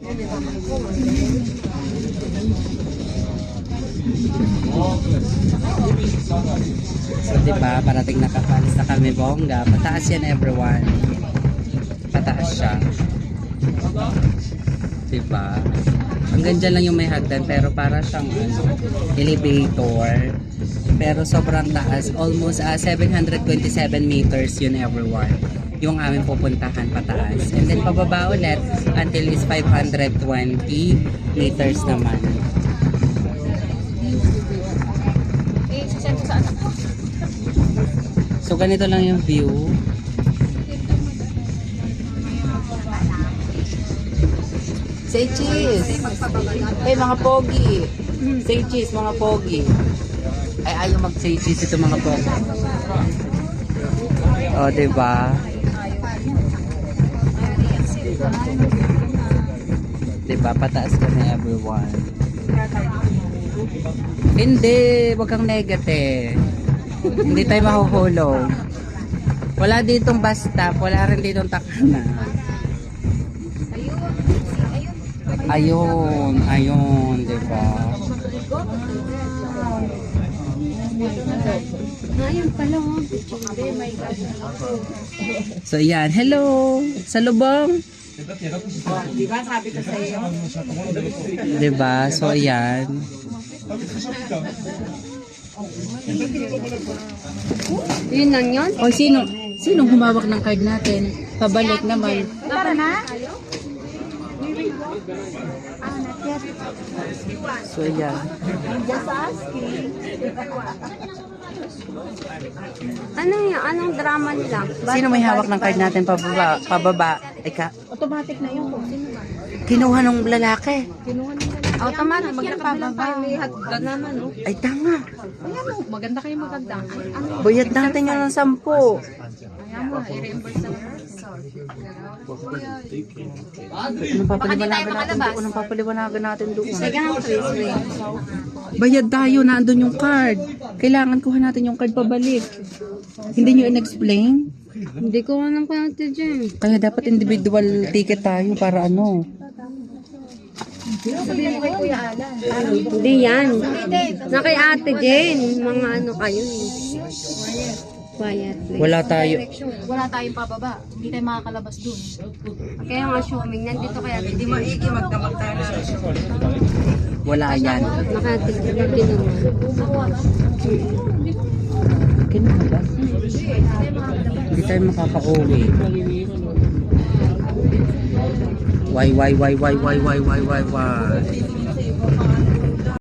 So, di ba, parating nakakalis na kami, bongga. Pataas yan, everyone. Pataas siya. Di ba? Hanggang dyan lang yung may hagdan, pero para siyang ano, elevator. Pero sobrang taas. Almost ah, 727 meters yun, everyone. Yung aming pupuntahan pataas. And then pababa ulit until is 520 meters naman. So ganito lang yung view. Say cheese! Hey mga pogi! Say cheese mga pogi! Ay ayaw mag say cheese ito mga pogi. O, oh, diba? Diba? Pataas ka na everyone. Hindi! Wag kang negative. Hindi tayo mahuhulog. Wala ditong stop, wala rin ditong takana. Ayun, ayun, di ba? Pala, oh. Hindi, may So yan, hello! Sa lubong! Di ba sabi ko sa iyo? Di ba? So yan. Yun lang yun? O sino? Sinong humawak ng card natin? Pabalik naman. Tara na? So yan. Just asking. Ano yun? Anong drama nila? Sino may hawak ng card natin pababa? Pababa. Ika, Automatic na yun. Sino ba? kinuha ng lalaki. Kinuha nila. Automatic yan. Pababa. Oh. Ay, tanga. Ayan, oh. Maganda kayo maganda. Ay? Bayad natin yun ng sampu. Ayan mo, i-reimburse sa Anong papaliwanagan natin doon? Anong papaliwanagan natin doon? Bayad tayo, nandun yung card. Kailangan kuha natin yung card pabalik. Hindi nyo in-explain? Hindi ko alam kung ano dyan. Kaya dapat individual ticket tayo para ano. Hindi yan. Na kay Ate Jane. Mga ano kayo eh. Quiet please. Wala tayo. wala tayong pababa. Hindi tayo makakalabas dun. Kaya nga assuming, nandito kaya Hindi maigi Wala yan. Nakatig na ginawa. Kinuha Hindi tayo makaka-uwi. Why, why, why, why, why, why, why, why, why?